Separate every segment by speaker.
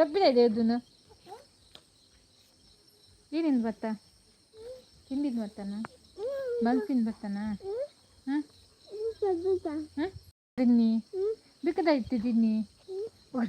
Speaker 1: ಕಬ್ಬಿನ ಇದೆ ಅದನ್ನು ಏನೇನು ಭತ್ತ ತಿಂದಿದ್ದು ಭತ್ತನ ಬಲ್ಸಿನ ಭತ್ತನ ತಿನ್ನಿ. ಬೇಕಾದಾಯ್ತು ತಿನ್ನಿ. ಹ್ಮ್.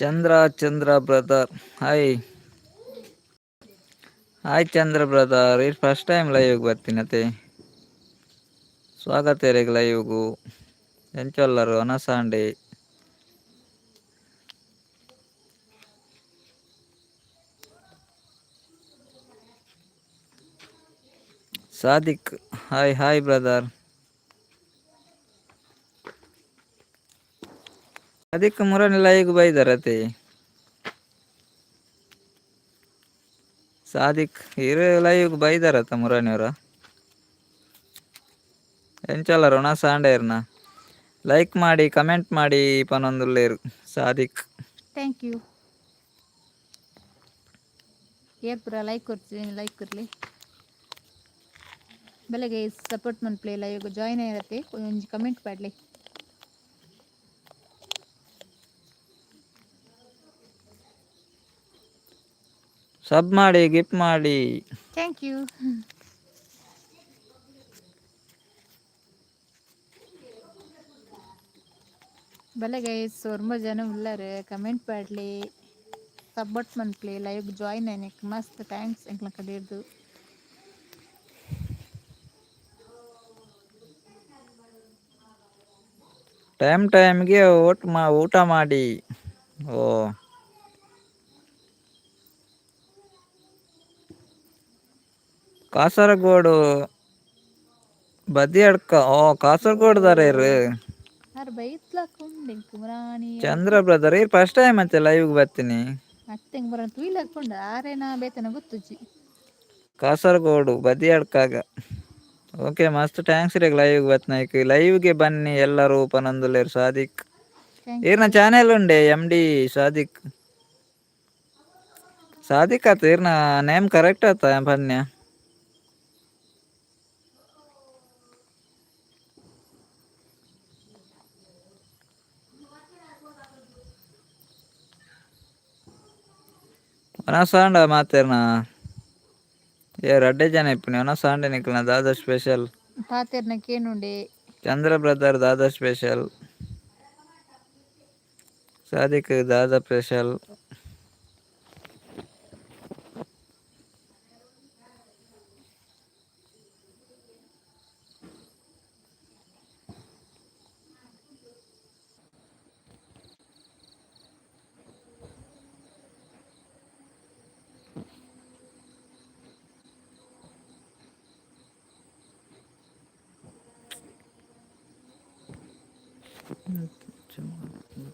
Speaker 2: Chandra Chandra brother hi hi Chandra brother ಇದು ಫಸ್ಟ್ ಟೈಮ್ ಲೈವ್ಗೆ ಬರ್ತೀನತೆ ಸ್ವಾಗತ ರೀಗ ಲೈವ್ಗೂ ಎಂಚೊಲ್ಲರು, ಅನಸಾಂಡೆ. ಸಾದಿಕ್ ಹಾಯ್ ಹಾಯ್ ಬ್ರದರ್ ಅದಕ್ಕೆ ಮುರನಿ ಹೇಗೆ ಬೈದಾರತೆ ಸಾದಿಕ್ ಇರು ಲೈವ್ ಬೈದಾರತ್ತ ಮುರಾನಿಯವ್ರ ಎಂಚಲ್ಲ ಋಣ ಸಾಂಡೇರ್ನ ಲೈಕ್ ಮಾಡಿ ಕಮೆಂಟ್ ಮಾಡಿ ಪನೊಂದುಲ್ಲೇರು ಸಾದಿಕ್.
Speaker 1: ಥ್ಯಾಂಕ್ ಯು ಏರ್ಪುರ ಲೈಕ್ ಕೊಡ್ತೀನಿ ಲೈಕ್ ಕೊರಲಿ ಬೆಳಗ್ಗೆ ಸಪೋರ್ಟ್ ಮನ್ಪ್ಲೆ ಲೈವ್ ಜಾಯ್ನ್ ಆಗಿರತ್ತೆ, ಒಂಜಿ ಕಮೆಂಟ್ ಪಾಡ್ಲಿ
Speaker 2: ಸಬ್ ಮಾಡಿ ಗಿಫ್ಟ್ ಮಾಡಿ.
Speaker 1: ಥ್ಯಾಂಕ್ ಯು ಬೆಳಗ್ಗೆ ತುಂಬ ಜನ ಉಳ್ಳಾರೆ ಕಮೆಂಟ್ ಪಾಡ್ಲಿ ಸಪೋರ್ಟ್ ಮನ್ಪ್ಲೆ ಲೈವ್ ಜಾಯಿನ್ ಆಯ್ನಕ್ ಮಸ್ತ್ ಥ್ಯಾಂಕ್ಸ್ ಎಂಕ್ಲ ಕಡೆಯದು
Speaker 2: ಟೈಮ್ ಟೈಮ್ಗೆ ಊಟ ಮಾ ಊಟ ಮಾಡಿ. ಓ. ಕಾಸರಗೋಡು ಬದಿಯಡ್ಕ ಓ ಕಾಸರಗೋಡ್ ದಾರ ಇರು
Speaker 1: ಯಾರು ಬೈತ್ಲಾಕೊಂಡೆ ಕುಮರಾಣಿ?
Speaker 2: ಚಂದ್ರ ಬ್ರದರ್ ಇರ್ ಫಸ್ಟ್ ಟೈಮ್ ಮತ್ತೆ ಲೈವ್ಗೆ ಬರ್ತೀನಿ ಕಾಸರಗೋಡು ಬದಿಯಡ್ಕಾಗ. ಓಕೆ ಮಸ್ತ್ ಥ್ಯಾಂಕ್ಸ್ ರೀ ಲೈವ್ಗೆ ಲೈವ್ ಲೈವ್ಗೆ ಬನ್ನಿ ಎಲ್ಲರೂ ಪನಂದುಲೇರು ಸಾದಿಕ್.
Speaker 1: ಏರ್
Speaker 2: ಈರ್ನ ಚಾನೆಲ್ ಉಂಡೆ ಎಂ ಡಿ ಸಾದಿಕ್. ಸಾದಿಕ್ ಆತ ನಾ ನೇಮ್ ಕರೆಕ್ಟ್ ಆತ ಪನ್ಯ. ಸಾಂಡ ಮಾತೇರ್ನ ಏ ರಡ್ಡೆ ಜನ ಇಪ್ಪನಿ ಸಾಂಡೆ ನಿಕ್ಲನ ದಾದಾ ಸ್ಪೆಷಲ್
Speaker 1: ಪಾತೆರ್ನ ಕೇನುಂಡೆ
Speaker 2: ಚಂದ್ರ ಬ್ರದರ್ ದಾದಾ ಸ್ಪೆಷಲ್ ಸಾದಿಕ್ ದಾದಾ ಸ್ಪೆಷಲ್ 음, 좀.
Speaker 1: 음,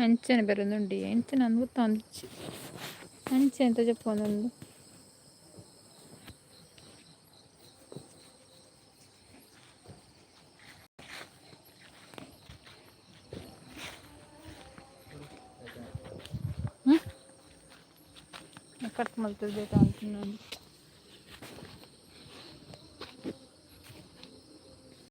Speaker 1: ಅಂಚೆನ ಬರೋದುಂಡು ಎಂಚಿನ ಅಂದ್ಬಿಟ್ಟು ಅಂಚೆ ಅಂಚೆ ಅಂತ ಚೆಪ್ಪೊಂದು ಕಟ್ ಮಾಡ್ತಿರ್ಬೇಕು ಅಂತ ನಾನು